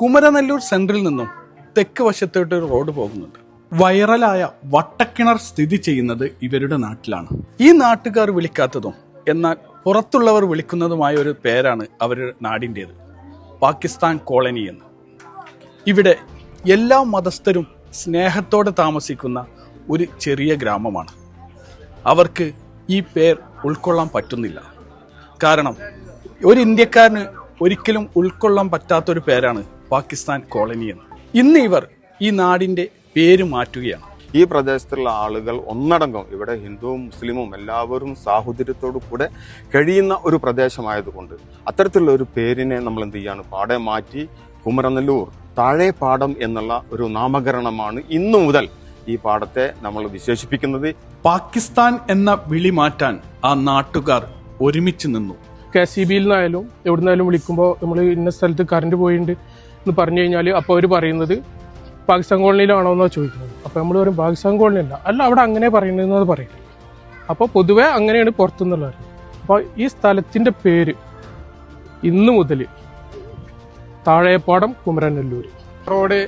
കുമരനെല്ലൂർ സെൻട്രിൽ നിന്നും തെക്ക് വശത്തോട്ട് ഒരു റോഡ് പോകുന്നുണ്ട്. വൈറലായ വട്ടക്കിണർ സ്ഥിതി ചെയ്യുന്നത് ഇവരുടെ നാട്ടിലാണ്. ഈ നാട്ടുകാർ വിളിക്കാത്തതും എന്നാൽ പുറത്തുള്ളവർ വിളിക്കുന്നതുമായ ഒരു പേരാണ് അവരുടെ നാടിന്റേത്. പാകിസ്ഥാൻ കോളനി എന്ന്. ഇവിടെ എല്ലാ മതസ്ഥരും സ്നേഹത്തോടെ താമസിക്കുന്ന ഒരു ചെറിയ ഗ്രാമമാണ്. അവർക്ക് ഈ പേർ ഉൾക്കൊള്ളാൻ പറ്റുന്നില്ല. കാരണം ഒരു ഇന്ത്യക്കാരന് ഒരിക്കലും ഉൾക്കൊള്ളാൻ പറ്റാത്തൊരു പേരാണ് പാകിസ്ഥാൻ കോളനി എന്ന്. ഇന്ന് ഇവർ ഈ നാടിന്റെ പേര് മാറ്റുകയാണ്. ഈ പ്രദേശത്തുള്ള ആളുകൾ ഒന്നടങ്കം ഇവിടെ ഹിന്ദുവും മുസ്ലിമും എല്ലാവരും സാഹോദര്യത്തോടു കൂടെ കഴിയുന്ന ഒരു പ്രദേശമായതുകൊണ്ട് അത്തരത്തിലുള്ള ഒരു പേരിനെ നമ്മൾ എന്ത് ചെയ്യാണ്? പാടെ മാറ്റി കുമരനെല്ലൂർ താഴെ പാടം എന്നുള്ള ഒരു നാമകരണമാണ് ഇന്നു മുതൽ ഈ പാടത്തെ നമ്മൾ വിശേഷിപ്പിക്കുന്നത്. പാകിസ്ഥാൻ എന്ന വിളി മാറ്റാൻ ആ നാട്ടുകാർ ഒരുമിച്ച് നിന്നു. കെ സി ബിയിൽ നിന്നായാലും എവിടെ നിന്നായാലും വിളിക്കുമ്പോൾ നമ്മൾ ഇന്ന സ്ഥലത്ത് കറണ്ട് പോയിട്ടുണ്ട് എന്ന് പറഞ്ഞു കഴിഞ്ഞാൽ അപ്പോൾ അവർ പറയുന്നത് പാകിസ്ഥാൻ കോളനിയിലാണോ എന്നാണ് ചോദിക്കുന്നത്. അപ്പോൾ നമ്മൾ പറയും പാകിസ്ഥാൻ കോളനി അല്ല അല്ല അവിടെ അങ്ങനെ പറയുന്നതെന്നത് പറയും അപ്പോൾ പൊതുവെ അങ്ങനെയാണ് പുറത്തുനിന്നുള്ളവർ അപ്പോൾ ഈ സ്ഥലത്തിന്റെ പേര് ഇന്ന് മുതൽ താഴെപ്പാടം കുമരനെല്ലൂർ. റോഡ്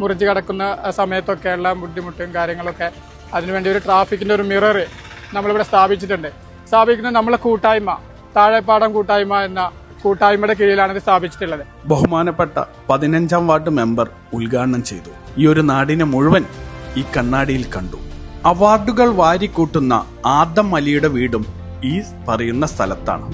മുറിച്ച് കിടക്കുന്ന സമയത്തൊക്കെയുള്ള ബുദ്ധിമുട്ടും കാര്യങ്ങളൊക്കെ അതിനുവേണ്ടി ഒരു ട്രാഫിക്കിന്റെ ഒരു മിറർ നമ്മളിവിടെ സ്ഥാപിച്ചിട്ടുണ്ട്. സ്ഥാപിക്കുന്നത് നമ്മളെ കൂട്ടായ്മ താഴെപ്പാടം കൂട്ടായ്മ എന്ന കൂട്ടായ്മയുടെ കീഴിലാണ് ഇത് സ്ഥാപിച്ചിട്ടുള്ളത്. ബഹുമാനപ്പെട്ട പതിനഞ്ചാം വാർഡ് മെമ്പർ ഉദ്ഘാടനം ചെയ്തു. ഈ ഒരു നാടിനെ മുഴുവൻ ഈ കണ്ണാടിയിൽ കണ്ടു. അവാർഡുകൾ വാരിക്കൂട്ടുന്ന ആദം അലിയുടെ വീടും ഈ പറയുന്ന സ്ഥലത്താണ്.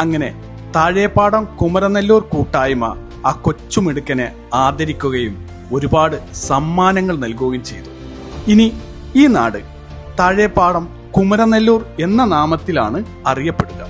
അങ്ങനെ താഴേപ്പാടം കുമരനെല്ലൂർ കൂട്ടായ്മ ആ കൊച്ചുമിടുക്കനെ ആദരിക്കുകയും ഒരുപാട് സമ്മാനങ്ങൾ നൽകുകയും ചെയ്തു. ഇനി ഈ നാട് താഴേപ്പാടം കുമരനെല്ലൂർ എന്ന നാമത്തിലാണ് അറിയപ്പെടുക.